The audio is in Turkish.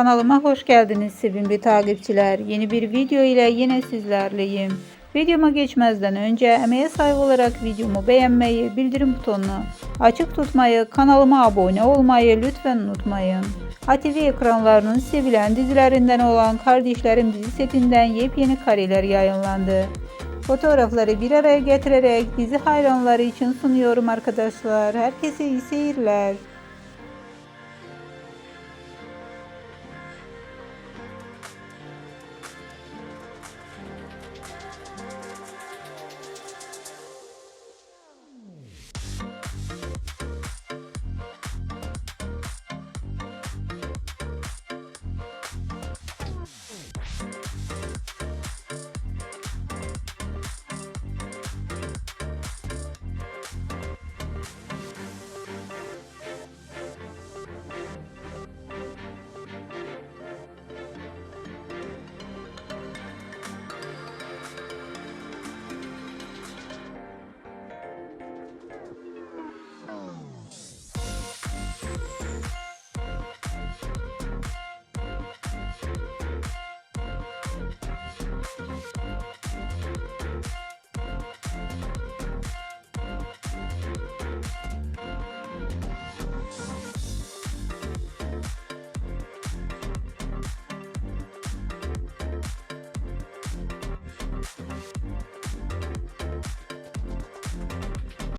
Kanalıma hoş geldiniz sevimli takipçiler. Yeni bir video ile yine sizlerleyim. Videoma geçmezden önce emeğe saygı olarak videomu beğenmeyi, bildirim butonunu açık tutmayı, kanalıma abone olmayı lütfen unutmayın. ATV ekranlarının sevilen dizilerinden olan Kardeşlerim dizi setinden yepyeni kareler yayınlandı. Fotoğrafları bir araya getirerek dizi hayranları için sunuyorum arkadaşlar. Herkese iyi seyirler.